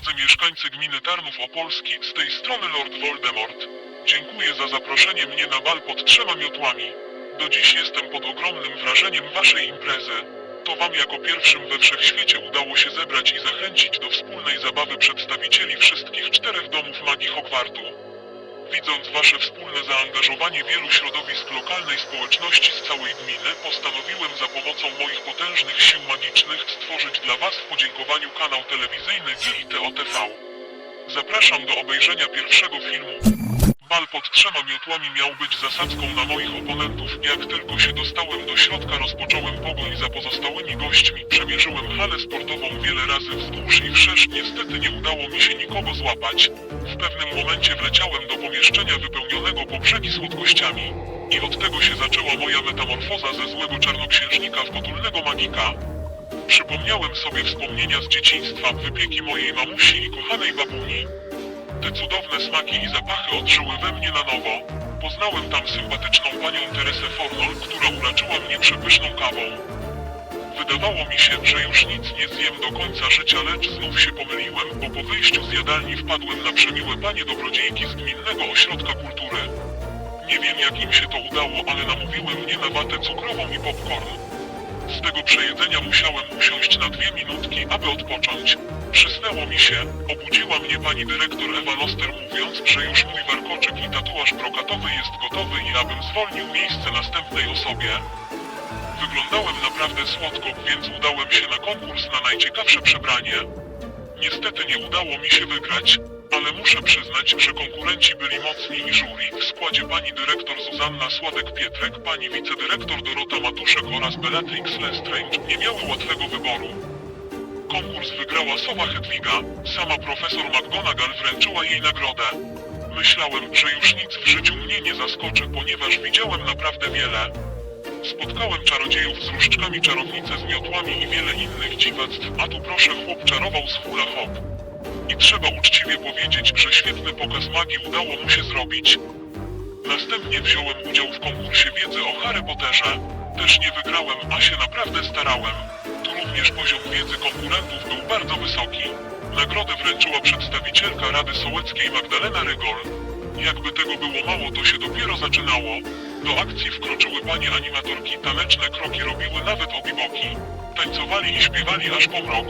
drodzy mieszkańcy gminy Tarnów Opolski, z tej strony Lord Voldemort. Dziękuję za zaproszenie mnie na bal pod trzema miotłami. Do dziś jestem pod ogromnym wrażeniem waszej imprezy. To wam jako pierwszym we wszechświecie udało się zebrać i zachęcić do wspólnej zabawy przedstawicieli wszystkich czterech domów magii Hogwartu. Widząc wasze wspólne zaangażowanie wielu środowisk lokalnej społeczności z całej gminy, postanowiłem za pomocą moich potężnych sił magicznych stworzyć dla was w podziękowaniu kanał telewizyjny GITO TV. Zapraszam do obejrzenia pierwszego filmu. Bal pod trzema miotłami miał być zasadzką na moich oponentów. Jak tylko się dostałem do środka, rozpocząłem pogoń za pozostałymi gośćmi. Przemierzyłem halę sportową wiele razy wzdłuż i wszerz. Niestety nie udało mi się nikogo złapać. W pewnym momencie wleciałem do pomieszczenia wypełnionego po brzegi słodkościami. I od tego się zaczęła moja metamorfoza ze złego czarnoksiężnika w potulnego magika. Przypomniałem sobie wspomnienia z dzieciństwa, wypieki mojej mamusi i kochanej babuni. Te cudowne smaki i zapachy odżyły we mnie na nowo. Poznałem tam sympatyczną panią Teresę Fornol, która uraczyła mnie przepyszną kawą. Wydawało mi się, że już nic nie zjem do końca życia, lecz znów się pomyliłem, bo po wyjściu z jadalni wpadłem na przemiłe panie dobrodziejki z gminnego ośrodka kultury. Nie wiem jak im się to udało, ale namówiły mnie na watę cukrową i popcorn. Z tego przejedzenia musiałem usiąść na dwie minutki, aby odpocząć. Przysnęło mi się, obudziła mnie pani dyrektor Ewa Noster mówiąc, że już mój warkoczyk i tatuaż brokatowy jest gotowy i abym zwolnił miejsce następnej osobie. Wyglądałem naprawdę słodko, więc udałem się na konkurs na najciekawsze przebranie. Niestety nie udało mi się wygrać, ale muszę przyznać, że konkurenci byli mocni i jury w składzie pani dyrektor Zuzanna Sładek-Pietrek, pani wicedyrektor Dorota Matuszek oraz Bellatrix Lestrange nie miały łatwego wyboru. Konkurs wygrała Sowa Hedwiga, sama profesor McGonagall wręczyła jej nagrodę. Myślałem, że już nic w życiu mnie nie zaskoczy, ponieważ widziałem naprawdę wiele. Spotkałem czarodziejów z różdżkami, czarownice z miotłami i wiele innych dziwactw, a tu proszę chłop czarował z hula hop. I trzeba uczciwie powiedzieć, że świetny pokaz magii udało mu się zrobić. Następnie wziąłem udział w konkursie wiedzy o Harry Potterze. Też nie wygrałem, a się naprawdę starałem. Tu również poziom wiedzy konkurentów był bardzo wysoki. Nagrodę wręczyła przedstawicielka Rady Sołeckiej Magdalena Rygol. Jakby tego było mało, to się dopiero zaczynało. Do akcji wkroczyły panie animatorki, taneczne kroki robiły nawet obiboki. Tańcowali i śpiewali aż po mrok.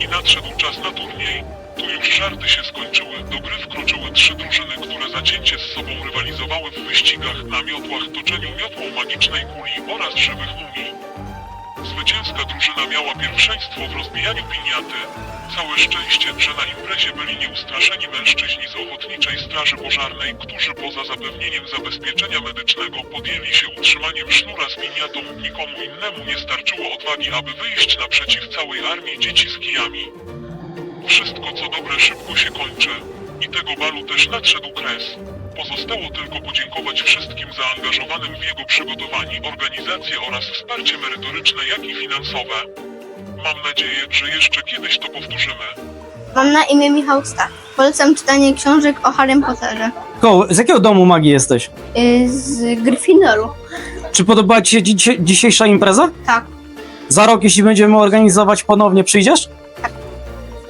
I nadszedł czas na turniej. Już żarty się skończyły. Do gry wkroczyły trzy drużyny, które zacięcie z sobą rywalizowały w wyścigach na miotłach, toczeniu miotłą magicznej kuli oraz żywych mumii. Zwycięska drużyna miała pierwszeństwo w rozbijaniu piniaty. Całe szczęście, że na imprezie byli nieustraszeni mężczyźni z Ochotniczej Straży Pożarnej, którzy poza zapewnieniem zabezpieczenia medycznego podjęli się utrzymaniem sznura z piniatą. Nikomu innemu nie starczyło odwagi, aby wyjść naprzeciw całej armii dzieci z kijami. Wszystko co dobre szybko się kończy. I tego balu też nadszedł kres. Pozostało tylko podziękować wszystkim zaangażowanym w jego przygotowanie, organizację oraz wsparcie merytoryczne, jak i finansowe. Mam nadzieję, że jeszcze kiedyś to powtórzymy. Mam na imię Michał Stach. Polecam czytanie książek o Harrym Potterze. Ko, z jakiego domu magii jesteś? Y, Z Gryffindoru. Czy podoba Ci się dzisiejsza impreza? Tak. Za rok, jeśli będziemy organizować ponownie, przyjdziesz?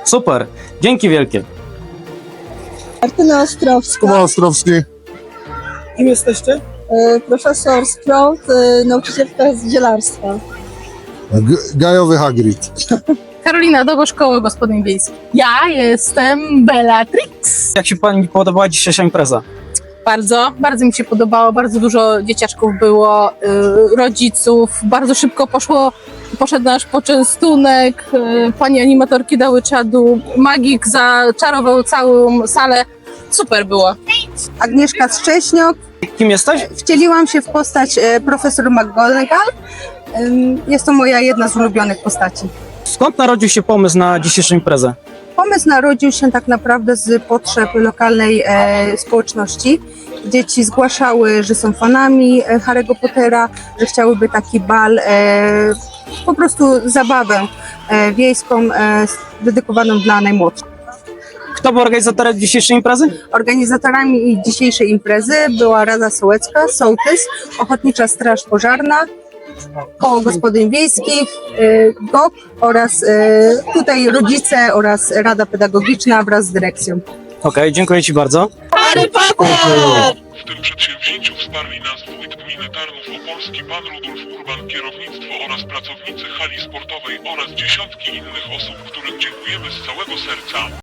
Super, dzięki wielkie. Martyna Ostrowska, Kuba Ostrowski. Kim jesteście? e, profesor Sprout, e, nauczycielka z zielarstwa. G- Gajowy Hagrid. Karolina Dobo, Szkoły Gospodyń Wiejskich. Ja jestem Bellatrix. Jak się Pani podobała dzisiejsza impreza? Bardzo, bardzo mi się podobało, bardzo dużo dzieciaczków było, y, rodziców, bardzo szybko poszło, poszedł nasz poczęstunek, y, pani animatorki dały czadu, magik zaczarował całą salę, super było. Agnieszka Strześniok. Kim jesteś? Wcieliłam się w postać e, profesor McGonagall. Jest to moja jedna z ulubionych postaci. Skąd narodził się pomysł na dzisiejszą imprezę? Pomysł narodził się tak naprawdę z potrzeb lokalnej e, społeczności. Dzieci zgłaszały, że są fanami e, Harry'ego Pottera, że chciałyby taki bal, e, po prostu zabawę e, wiejską dedykowaną dla najmłodszych. Kto był organizatorem dzisiejszej imprezy? Organizatorami dzisiejszej imprezy była Rada Sołecka, Sołtys, Ochotnicza Straż Pożarna koło gospodyń wiejskich, GOP oraz tutaj rodzice oraz Rada Pedagogiczna wraz z dyrekcją. Okej, dziękuję Ci bardzo. W tym przedsięwzięciu wsparli nas wójt gminy Tarnów Opolski, pan Rudolf Urban, kierownictwo oraz pracownicy hali sportowej oraz dziesiątki innych osób, którym dziękujemy z całego serca.